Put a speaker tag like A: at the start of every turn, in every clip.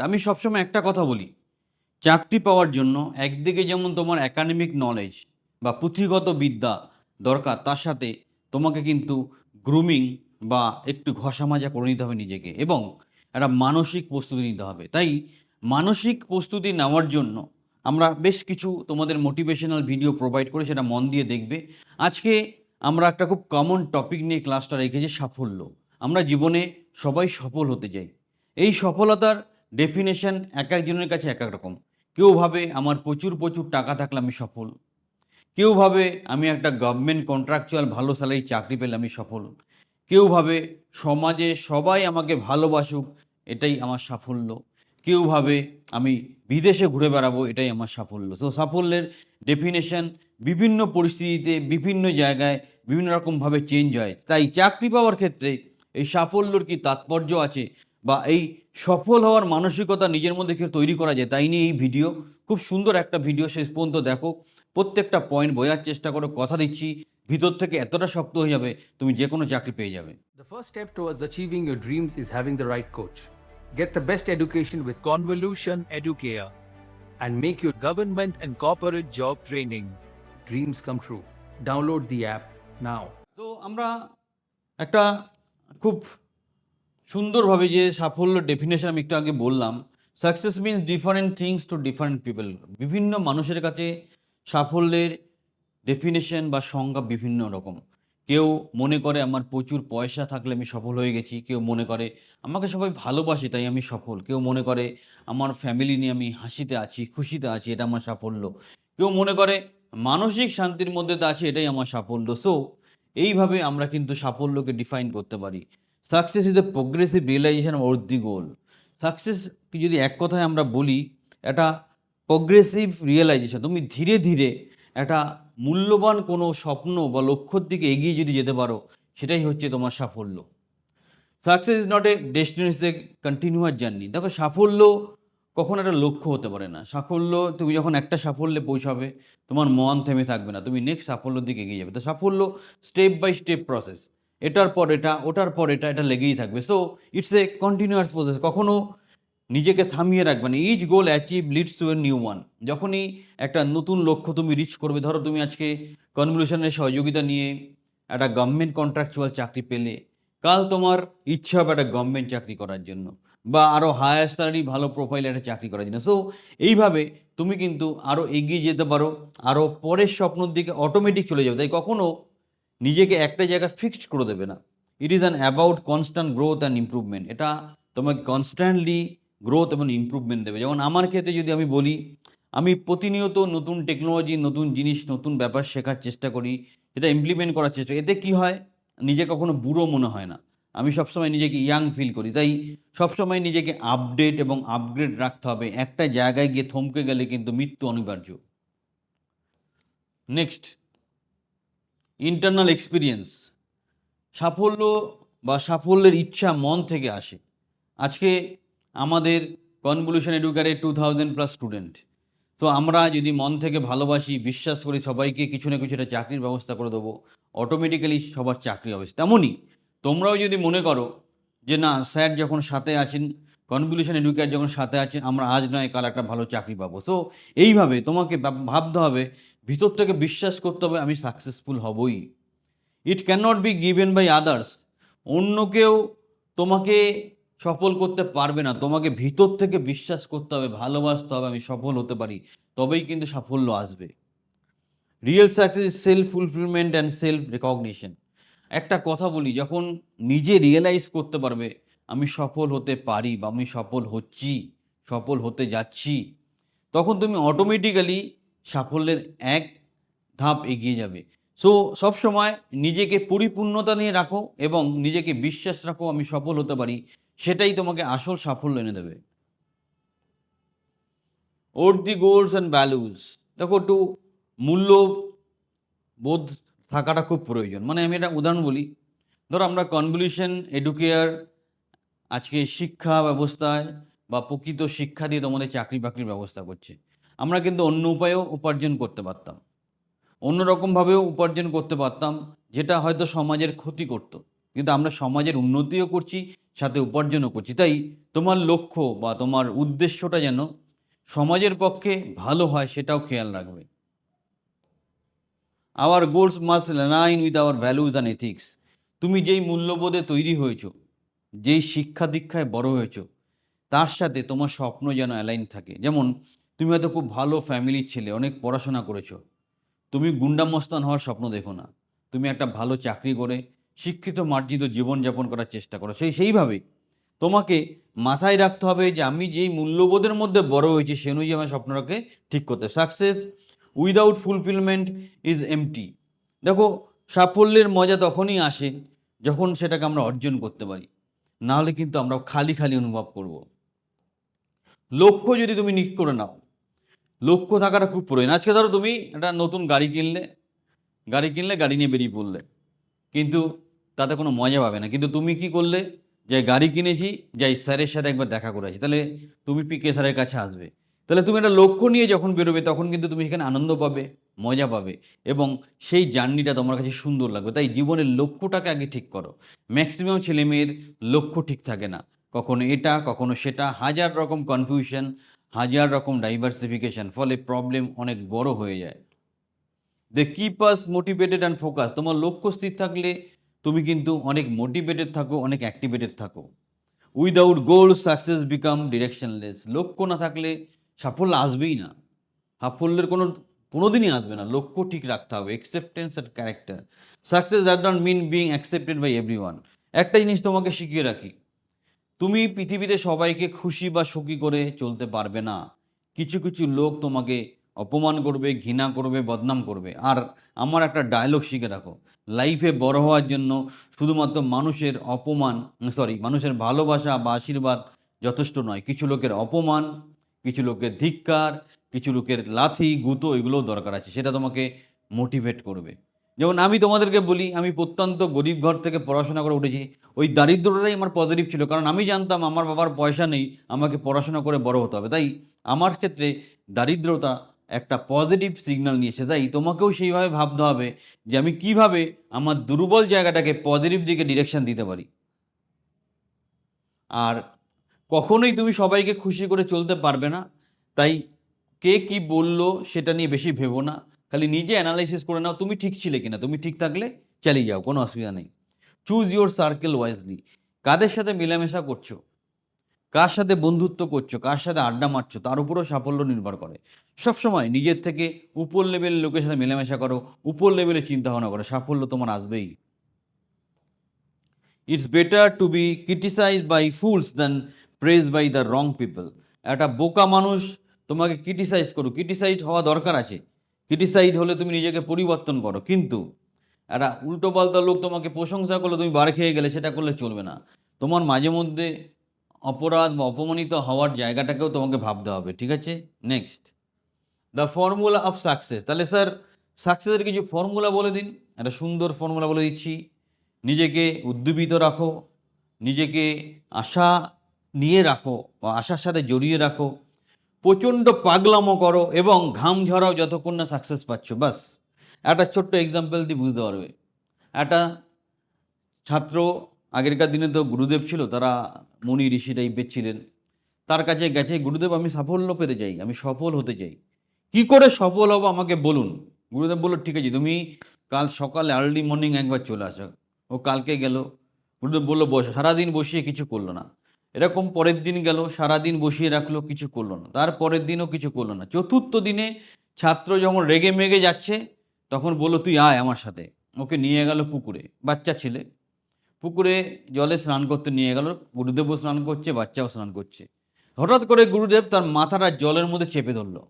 A: আমি সবসময় একটা কথা বলি, চাকরি পাওয়ার জন্য একদিকে যেমন তোমার একাডেমিক নলেজ বা পুঁথিগত বিদ্যা দরকার, তার সাথে তোমাকে কিন্তু গ্রুমিং বা একটু ঘষা মাজা করে নিতে হবে নিজেকে এবং একটা মানসিক প্রস্তুতি নিতে হবে। তাই মানসিক প্রস্তুতি নেওয়ার জন্য আমরা বেশ কিছু তোমাদের মোটিভেশনাল ভিডিও প্রোভাইড করে সেটা মন দিয়ে দেখবে। আজকে আমরা একটা খুব কমন টপিক নিয়ে ক্লাসটা রেখেছি সাফল্য। আমরা জীবনে সবাই সফল হতে চাই। এই সফলতার ডেফিনেশন এক একজনের কাছে এক এক রকম। কেউ ভাবে আমার প্রচুর প্রচুর টাকা থাকলে আমি সফল। কেউ ভাবে আমি একটা গভর্নমেন্ট কন্ট্রাকচুয়াল ভালো স্যালারি চাকরি পেলে আমি সফল। কেউ ভাবে সমাজে সবাই আমাকে ভালোবাসুক, এটাই আমার সাফল্য। কেউ ভাবে আমি বিদেশে ঘুরে বেড়াবো, এটাই আমার সাফল্য। সো সাফল্যের ডেফিনেশন বিভিন্ন পরিস্থিতিতে, বিভিন্ন জায়গায় বিভিন্ন রকমভাবে চেঞ্জ হয়। তাই চাকরি পাওয়ার ক্ষেত্রে এই সাফল্যর কি তাৎপর্য আছে? বা এই সফল হওয়ার মানসিকতা নিজের মধ্যে কেউ তৈরি করা যায় তাই নিয়ে এই ভিডিও। খুব সুন্দর একটা ভিডিও শেষ পর্যন্ত দেখো। প্রত্যেকটা পয়েন্ট বোঝার চেষ্টা করো কথা দিচ্ছি। ভিতর থেকে এতটা শক্ত হয়ে যাবে তুমি যে কোনো চাকরি পেয়ে যাবে।
B: The first step towards achieving your dreams is having the right coach get the best education with
C: Convolution Educare
B: and make your government and corporate job training dreams come true download the app now
A: তো আমরা একটা খুব সুন্দরভাবে যে সাফল্য definition আমি একটু আগে বললাম success means different things to different people বিভিন্ন মানুষের কাছে সাফল্যের ডেফিনেশন বা সংজ্ঞা বিভিন্ন রকম। কেউ মনে করে আমার প্রচুর পয়সা থাকলে আমি সফল হয়ে গেছি, কেউ মনে করে আমাকে সবাই ভালোবাসে, তাই আমি সফল। কেউ মনে করে আমার ফ্যামিলি নিয়ে আমি হাসিতে আছি, খুশিতে আছি, এটা আমার সাফল্য। কেউ মনে করে মানসিক শান্তির মধ্যে তো আছে, এটাই আমার সাফল্য। সো এইভাবে আমরা কিন্তু সাফল্যকে ডিফাইন করতে পারি। Success is a progressive realization of the goal success যদি এক কথায় আমরা বলি একটা প্রোগ্রেসিভ রিয়েলাইজেশন তুমি ধীরে ধীরে একটা মূল্যবান কোনো স্বপ্ন বা লক্ষ্যর দিকে এগিয়ে যদি যেতে পারো, সেটাই হচ্ছে তোমার সাফল্য। Success is not a destination continuous journey দেখো, সাফল্য কখন একটা লক্ষ্য হতে পারে না। সাফল্য, তুমি যখন একটা সাফল্যে পৌঁছাবে, তোমার মন থেমে থাকবে না। তুমি নেক্সট সাফল্যের দিকে এগিয়ে যাবে। তো সাফল্য স্টেপ বাই স্টেপ প্রসেস এটার পর এটা, ওটার পর এটা এটা লেগেই থাকবে। So it's a continuous process কখনো নিজেকে থামিয়ে রাখবে না। Each goal achieve leads to a new one যখনই একটা নতুন লক্ষ্য তুমি রিচ করবে, ধরো তুমি আজকে কনভলিউশনের সহযোগিতা নিয়ে একটা গভর্নমেন্ট কন্ট্রাকচুয়াল চাকরি পেলে। কাল তোমার ইচ্ছা হবে একটা গভর্নমেন্ট চাকরি করার জন্য বা আরও হায়ার স্যালারি ভালো প্রোফাইলে একটা চাকরি করার জন্য। সো এইভাবে তুমি কিন্তু আরও এগিয়ে যেতে পারো। আরও পরের স্বপ্নর দিকে অটোমেটিক চলে যাবে। তাই কখনো নিজেকে একটা জায়গায় ফিক্সড করে দেবে না। It is an about constant growth and improvement এটা তোমাকে কনস্ট্যান্টলি গ্রোথ এবং ইমপ্রুভমেন্ট দেবে। যেমন আমার ক্ষেত্রে যদি আমি বলি, আমি প্রতিনিয়ত নতুন টেকনোলজি নতুন জিনিস, নতুন ব্যাপার শেখার চেষ্টা করি এটা ইমপ্লিমেন্ট করার চেষ্টা এতে কি হয়? নিজে কখনো বুড়ো মনে হয় না। আমি সবসময় নিজেকে ইয়াং ফিল করি। তাই সবসময় নিজেকে আপডেট এবং আপগ্রেড রাখতে হবে। একটা জায়গায় গিয়ে থমকে গেলে কিন্তু মৃত্যু অনিবার্য। নেক্সট ইন্টারনাল এক্সপিরিয়েন্স সাফল্য বা সাফল্যের ইচ্ছা মন থেকে আসে। আজকে আমাদের Convolution Educare two thousand plus student তো আমরা যদি মন থেকে ভালোবাসি, বিশ্বাস করি সবাইকে কিছু না কিছু একটা চাকরির ব্যবস্থা করে দেবো অটোমেটিক্যালি সবার চাকরি হবে। তেমনই তোমরাও যদি মনে করো যে না, স্যার যখন সাথে আছেন কনভলিউশন এডুকেয়ার যখন সাথে আছেন আমরা আজ নয়, কাল একটা ভালো চাকরি পাবো। সো এইভাবে তোমাকে ভাবতে হবে ভিতর থেকে বিশ্বাস করতে হবে, আমি সাকসেসফুল হবই। It can not be given by others অন্য কেউ তোমাকে সফল করতে পারবে না। তোমাকে ভিতর থেকে বিশ্বাস করতে হবে, ভালোবাসতে হবে, আমি সফল হতে পারি। তবেই কিন্তু সাফল্য আসবে। Real success is self fulfilment and self recognition একটা কথা বলি, যখন নিজে রিয়েলাইজ করতে পারবে আমি সফল হতে পারি বা আমি সফল হচ্ছি, সফল হতে যাচ্ছি, তখন তুমি অটোমেটিক্যালি সাফল্যের এক ধাপ এগিয়ে যাবে। সো সবসময় নিজেকে পরিপূর্ণতা নিয়ে রাখো এবং নিজেকে বিশ্বাস রাখো আমি সফল হতে পারি, সেটাই তোমাকে আসল সাফল্য এনে দেবে। Or the goals and values দেখো একটু মূল্য বোধ থাকাটা খুব প্রয়োজন। মানে আমি এটা উদাহরণ বলি। ধরো আমরা কনভলিউশন এডুকেয়ার আজকে শিক্ষা ব্যবস্থায় বা প্রকৃত শিক্ষা দিয়ে তোমাদের চাকরি বাকরির ব্যবস্থা করছে। আমরা কিন্তু অন্য উপায়েও উপার্জন করতে পারতাম। অন্য রকমভাবেও উপার্জন করতে পারতাম, যেটা হয়তো সমাজের ক্ষতি করতো। কিন্তু আমরা সমাজের উন্নতিও করছি, সাথে উপার্জনও করছি। তাই তোমার লক্ষ্য বা তোমার উদ্দেশ্যটা যেন সমাজের পক্ষে ভালো হয়, সেটাও খেয়াল রাখবে। Our goals must align with our values and ethics তুমি যেই মূল্যবোধে তৈরি হয়েছো যেই শিক্ষা দীক্ষায় বড় হয়েছ, তার সাথে তোমার স্বপ্ন যেন অ্যালাইন থাকে। যেমন, তুমি হয়তো খুব ভালো ফ্যামিলির ছেলে, অনেক পড়াশোনা করেছ। তুমি গুন্ডামস্তান হওয়ার স্বপ্ন দেখো না। তুমি একটা ভালো চাকরি করে শিক্ষিত মার্জিত জীবনযাপন করার চেষ্টা করো। সেই, সেইভাবে তোমাকে মাথায় রাখতে হবে যে আমি যেই মূল্যবোধের মধ্যে বড় হয়েছি, সে অনুযায়ী আমার স্বপ্নটাকে ঠিক করতে success without fulfilment is empty দেখো, সাফল্যের মজা তখনই আসে যখন সেটাকে আমরা অর্জন করতে পারি। নাহলে কিন্তু আমরা খালি খালি অনুভব করব। লক্ষ্য যদি তুমি নিক করে নাও, লক্ষ্য থাকাটা খুব প্রয়োজন। আজকে ধরো তুমি একটা নতুন গাড়ি কিনলে গাড়ি কিনলে গাড়ি নিয়ে বেরিয়ে পড়লে, কিন্তু তাতে কোনো মজা পাবে না। কিন্তু তুমি কি করলে? যে গাড়ি কিনেছি, যাই স্যারের সাথে একবার দেখা করেছি তাহলে তুমি পিকে স্যারের কাছে আসবে। তাহলে তুমি একটা লক্ষ্য নিয়ে যখন বেরোবে, তখন কিন্তু তুমি সেখানে আনন্দ পাবে, মজা পাবে এবং সেই জার্নিটা তোমার কাছে সুন্দর লাগবে। তাই জীবনের লক্ষ্যটাকে আগে ঠিক করো। ম্যাক্সিমাম ছেলেমেয়ের লক্ষ্য ঠিক থাকে না। কখনো এটা, কখনো সেটা, হাজার রকম কনফিউশন হাজার রকম ডাইভার্সিফিকেশন ফলে প্রবলেম অনেক বড় হয়ে যায়। They keep us motivated and focus তোমার লক্ষ্য স্থির থাকলে তুমি কিন্তু অনেক মোটিভেটেড থাকো, অনেক অ্যাক্টিভেটেড থাকো। Without goal success become directionless লক্ষ্য না থাকলে সাফল্য আসবেই না। সাফল্যের কোনো, কোনোদিনই আসবে না। লক্ষ্য ঠিক রাখতে হবে। Acceptance and character success that dot mean being accepted by everyone একটা জিনিস তোমাকে শিখিয়ে রাখি। তুমি পৃথিবীতে সবাইকে খুশি বা সুখী করে চলতে পারবে না। কিছু কিছু লোক তোমাকে অপমান করবে, ঘৃণা করবে, বদনাম করবে। আর আমার একটা ডায়লগ শিখে রাখো। লাইফে বড় হওয়ার জন্য শুধুমাত্র মানুষের অপমান সরি মানুষের ভালোবাসা বা আশীর্বাদ যথেষ্ট নয়। কিছু লোকের অপমান কিছু লোকের ধিক্কার, কিছু লোকের লাথি, গুঁতো এগুলোও দরকার আছে, সেটা তোমাকে মোটিভেট করবে। যেমন আমি তোমাদেরকে বলি, আমি প্রত্যন্ত গরিব ঘর থেকে পড়াশোনা করে উঠেছি, ওই দারিদ্রটাই আমার পজিটিভ ছিল, কারণ আমি জানতাম আমার বাবার পয়সা নেই, আমাকে পড়াশোনা করে বড় হতে হবে। তাই আমার ক্ষেত্রে দারিদ্রতা একটা পজিটিভ সিগন্যাল নিয়েছে তাই তোমাকেও সেইভাবে ভাবতে হবে যে আমি কীভাবে আমার দুর্বল জায়গাটাকে পজিটিভ দিকে ডিরেকশন দিতে পারি। আর কখনোই তুমি সবাইকে খুশি করে চলতে পারবে না। তাই কে কি বলল সেটা নিয়ে বেশি ভেবো না। খালি নিজে অ্যানালাইসিস করে নাও, তুমি ঠিক ছিলে কিনা। তুমি ঠিক থাকলে চালিয়ে যাও, কোনো অসুবিধা নেই। চুজ ইউর সার্কেল ওয়াইজলি কাদের সাথে মেলামেশা করছ? কার সাথে বন্ধুত্ব করছ? কার সাথে আড্ডা মারছো? তার উপরও সাফল্য নির্ভর করে। সবসময় নিজের থেকে উপর লেভেলের লোকের সাথে মেলামেশা করো, উপর লেভেলে চিন্তা ভাবনা করো। সাফল্য তোমার আসবেই। It's better to be criticize by fools than praise by the wrong people একটা বোকা মানুষ তোমাকে ক্রিটিসাইজ করো ক্রিটিসাইজ হওয়া দরকার আছে। ক্রিটিসাইজ হলে তুমি নিজেকে পরিবর্তন করো। কিন্তু একটা উল্টো পাল্টা লোক তোমাকে প্রশংসা করলে তুমি বার খেয়ে গেলে, সেটা করলে চলবে না। তোমার মাঝে মধ্যে অপরাধ বা অপমানিত হওয়ার জায়গাটাকেও তোমাকে ভাবতে হবে, ঠিক আছে? Next the formula of success তাহলে স্যার সাকসেসের কিছু ফর্মুলা বলে দিন। একটা সুন্দর ফর্মুলা বলে দিচ্ছি। নিজেকে উদ্দীপিত রাখো। নিজেকে আশা নিয়ে রাখো বা আশার সাথে জড়িয়ে রাখো। প্রচণ্ড পাগলামো করো এবং ঘাম ঝরাও যতক্ষণ না সাকসেস পাচ্ছ বাস একটা ছোট্ট এক্সাম্পল দিয়ে বুঝতে পারবে। একটা ছাত্র, আগেরকার দিনে তো গুরুদেব ছিল, তারা মুনি ঋষি টাইপের ছিলেন। তার কাছে গেছে, গুরুদেব, আমি সাফল্য পেতে চাই, আমি সফল হতে চাই। কি করে সফল হব আমাকে বলুন? গুরুদেব বলল, ঠিক আছে, তুমি কাল সকালে আর্লি মর্নিং একবার চলে আসো। ও কালকে গেল। গুরুদেব বলল, বসো, সারাদিন বসিয়ে কিছু করল না। এরকম পরের দিন গেল, সারাদিন বসিয়ে রাখল, কিছু করল না। তার পরের দিনও কিছু করল না। চতুর্থ দিনে ছাত্র যখন রেগে মেগে যাচ্ছে, তখন বলল, তুই আয় আমার সাথে। ওকে নিয়ে গেল পুকুরে, বাচ্চা ছেলে। পুকুরে জলে স্নান করতে নিয়ে গেল, গুরুদেবও স্নান করছে, বাচ্চাও স্নান করছে। হঠাৎ করে গুরুদেব তার মাথাটা জলের মধ্যে চেপে ধরলো।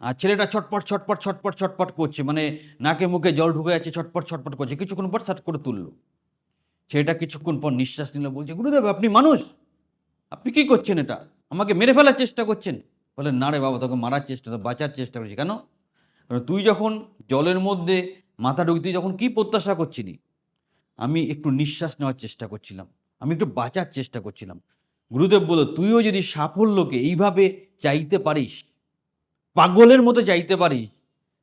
A: আর ছেলেটা ছটপট ছটপট ছটপট ছটপট করছে মানে নাকে মুখে জল ঢুকে যাচ্ছে, ছটপট ছটপট করছে, কিছুক্ষণ পর ছাট করে তুললো। ছেলেটা কিছুক্ষণ পর নিঃশ্বাস নিল, বলছে, গুরুদেব, আপনি মানুষ। আপনি কি করছেন এটা? আমাকে মেরে ফেলার চেষ্টা করছেন? বলে, না রে বাবা, তোকে মারার চেষ্টা তো বাঁচার চেষ্টা করছি। কেন? কারণ তুই যখন জলের মধ্যে মাথা ঢুকি তুই যখন কী প্রত্যাশা করছিলি? আমি একটু নিঃশ্বাস নেওয়ার চেষ্টা করছিলাম। আমি একটু বাঁচার চেষ্টা করছিলাম। গুরুদেব বলল, তুইও যদি সাফল্যকে এইভাবে চাইতে পারিস, পাগলের মতো চাইতে পারিস,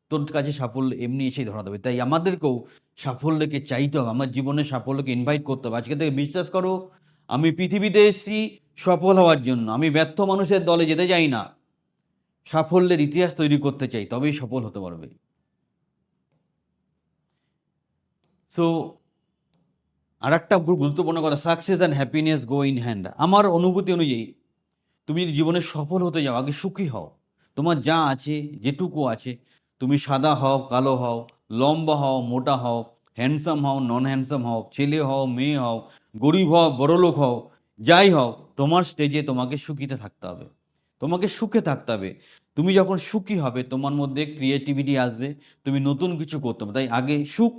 A: তোর কাছে সাফল্য এমনি এসেই ধরা দেবে। তাই আমাদেরকেও সাফল্যকে চাইতে হবে, আমার জীবনে সাফল্যকে ইনভাইট করতে হবে। আজকে থেকে বিশ্বাস করো, আমি পৃথিবীতে এসেছি সফল হওয়ার জন্য। আমি ব্যর্থ মানুষের দলে যেতে চাই না। সাফল্যের ইতিহাস তৈরি করতে চাই, তবেই সফল হতে পারবে। সো আর একটা গুরুত্বপূর্ণ কথা success and happiness go in hand আমার অনুভূতি অনুযায়ী, তুমি যদি জীবনে সফল হতে যাও, আগে সুখী হও। তোমার যা আছে, যেটুকু আছে, তুমি সাদা হও, কালো হও লম্বা হও, মোটা হও হ্যান্ডসাম হও নন হ্যান্ডসাম হও, ছেলে হও, মেয়ে হও, গরিব হও বড়লোক হও, যাই হও, তোমার স্টেজে তোমাকে সুখীতে থাকতে হবে। তোমাকে সুখে থাকতে হবে। তুমি যখন সুখী হবে, তোমার মধ্যে ক্রিয়েটিভিটি আসবে, তুমি নতুন কিছু করতে হবে। তাই আগে সুখ,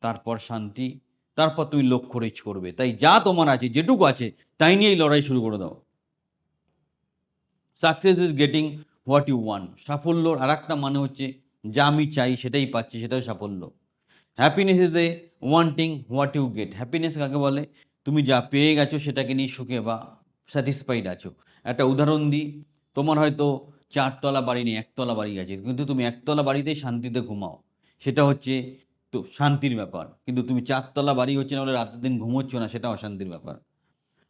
A: তারপর শান্তি, তারপর তুমি লক্ষ্য রিচ করবে। তাই যা তোমার আছে, যেটুকু আছে, তাই নিয়েই লড়াই শুরু করে দাও। Success is getting what you want সাফল্যর আর একটা মানে হচ্ছে যা আমি চাই সেটাই পাচ্ছি সেটাই সাফল্য। Happiness is a wanting what you get happiness কাকে বলে? তুমি যা পেয়ে গেছো সেটাকে নিয়ে সুখে বা স্যাটিসফাইড আছো। একটা উদাহরণ দিই, তোমার হয়তো চারতলা বাড়ি নেই, একতলা বাড়ি আছে, কিন্তু তুমি একতলা বাড়িতেই শান্তিতে ঘুমাও। সেটা হচ্ছে তো শান্তির ব্যাপার, কিন্তু তুমি চারতলা বাড়ি হচ্ছে না বলে রাতের দিন ঘুমোচ্ছ না সেটা অশান্তির ব্যাপার।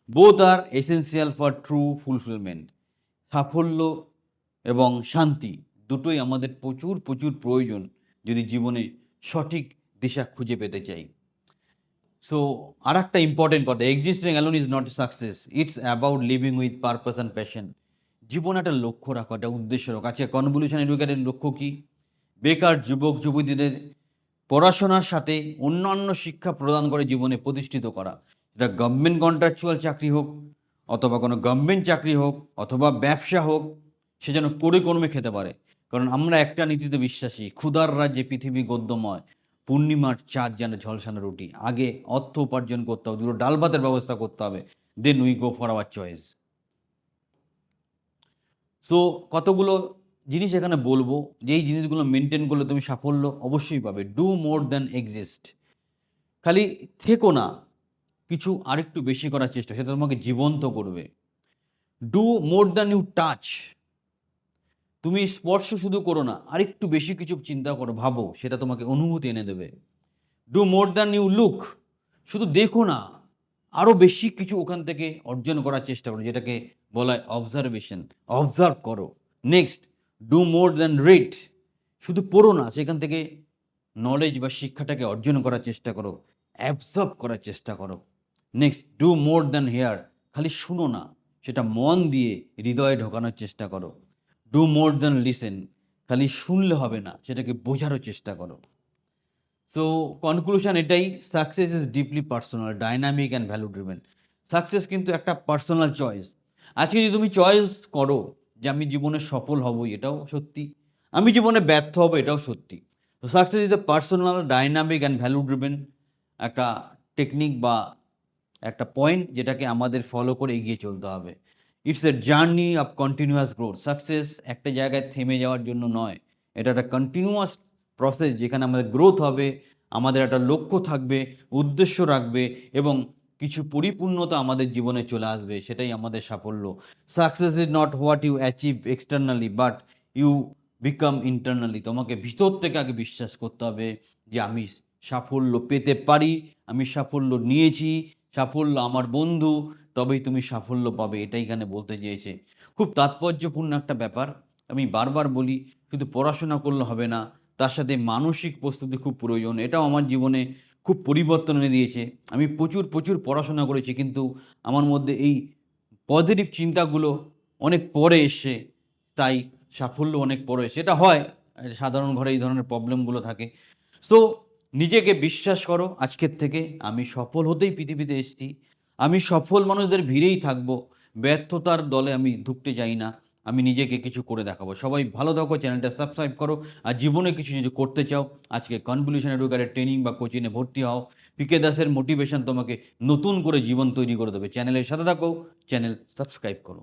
A: Both are essential for true fulfilment সাফল্য এবং শান্তি। দুটোই আমাদের প্রচুর প্রচুর প্রয়োজন যদি জীবনে সঠিক দিশা খুঁজে পেতে চাই। সো আর একটা ইম্পর্টেন্ট কথা existing alone is not success it's about living with purpose and passion জীবনে একটা লক্ষ্য রাখা, একটা উদ্দেশ্য রাখো। আচ্ছা কনভলিউশন এডুকেটের লক্ষ্য কী? বেকার যুবক, যুবতীদের পড়াশোনার সাথে অন্যান্য শিক্ষা প্রদান করে জীবনে প্রতিষ্ঠিত করা। এটা গভর্নমেন্ট কন্ট্রাকচুয়াল চাকরি হোক, অথবা কোনো গভর্নমেন্ট চাকরি হোক, অথবা ব্যবসা হোক, সে যেন করে কর্মে খেতে পারে। কারণ আমরা একটা নীতিতে বিশ্বাসী, ক্ষুধার রাজ্যে পৃথিবী গদ্যময়, পূর্ণিমার চাঁদ যেন ঝলসানো রুটি। আগে অর্থ উপার্জন করতে হবে, দুটো ডাল ভাতের ব্যবস্থা করতে হবে then we go for our choice so কতগুলো জিনিস এখানে বলব যে এই জিনিসগুলো মেনটেন করলে তুমি সাফল্য অবশ্যই পাবে। ডু মোর দ্যান এক্সিস্ট খালি থেকো না, কিছু আরেকটু বেশি করার চেষ্টা, সেটা তোমাকে জীবন্ত করবে। Do more than you touch তুমি স্পর্শ শুধু করো না, আরেকটু বেশি কিছু চিন্তা করো, ভাবো, সেটা তোমাকে অনুভূতি এনে দেবে। Do more than you look শুধু দেখো না আরও বেশি কিছু ওখান থেকে অর্জন করার চেষ্টা করো, যেটাকে বলা হয় অবজারভেশন অবজার্ভ করো। Next do more than read শুধু পড়ো না, সেখান থেকে নলেজ বা শিক্ষাটাকে অর্জন করার চেষ্টা করো অ্যাবজর্ব করার চেষ্টা করো। Next do more than hear খালি শুনো না, সেটা মন দিয়ে হৃদয়ে ঢোকানোর চেষ্টা করো। ডু মোর দ্যান লিসেন খালি শুনলে হবে না, সেটাকে বোঝারও চেষ্টা করো। সো কনক্লুশন এটাই success is deeply personal dynamic and value driven success কিন্তু একটা পার্সোনাল চয়েস আজকে যদি তুমি চয়েস করো যে আমি জীবনে সফল হব, এটাও সত্যি। আমি জীবনে ব্যর্থ হব, এটাও সত্যি। তো success is a personal dynamic and value driven একটা টেকনিক বা একটা পয়েন্ট যেটাকে আমাদের ফলো করে এগিয়ে চলতে হবে। It's a journey of continuous growth success একটা জায়গায় থেমে যাওয়ার জন্য নয়। এটা একটা কন্টিনিউয়াস প্রসেস যেখানে আমাদের গ্রোথ হবে, আমাদের একটা লক্ষ্য থাকবে, উদ্দেশ্য রাখবে এবং কিছু পরিপূর্ণতা আমাদের জীবনে চলে আসবে, সেটাই আমাদের সাফল্য। Success is not what you achieve externally but you become internally তোমাকে ভিতর থেকে আগে বিশ্বাস করতে হবে যে আমি সাফল্য পেতে পারি, আমি সাফল্য নিয়েছি, সাফল্য আমার বন্ধু তবেই তুমি সাফল্য পাবে, এটাই এখানে বলতে চেয়েছে। খুব তাৎপর্যপূর্ণ একটা ব্যাপার। আমি বারবার বলি, শুধু পড়াশোনা করলে হবে না, তার সাথে মানসিক প্রস্তুতি খুব প্রয়োজন। এটাও আমার জীবনে খুব পরিবর্তন এনে দিয়েছে। আমি প্রচুর প্রচুর পড়াশোনা করেছি, কিন্তু আমার মধ্যে এই পজিটিভ চিন্তাগুলো অনেক পরে এসে তাই সাফল্য অনেক পরে এসে এটা হয়, সাধারণ ঘরে এই ধরনের প্রবলেমগুলো থাকে। সো নিজেকে বিশ্বাস করো, আজকের থেকে আমি সফল হতেই পৃথিবীতে এসেছি। আমি সফল মানুষদের ভিড়েই থাকব। ব্যর্থতার দলে আমি ঢুকতে যাই না। আমি নিজেকে কিছু করে দেখাবো। সবাই ভালো থাকো, চ্যানেলটা সাবস্ক্রাইব করো আর জীবনে কিছু যদি করতে চাও, আজকে কনভলিউশন এডুকারের ট্রেনিং বা কোচিংয়ে ভর্তি হও। পিকে দাসের মোটিভেশন তোমাকে নতুন করে জীবন তৈরি করে দেবে। চ্যানেলের সাথে থাকো, চ্যানেল সাবস্ক্রাইব করো।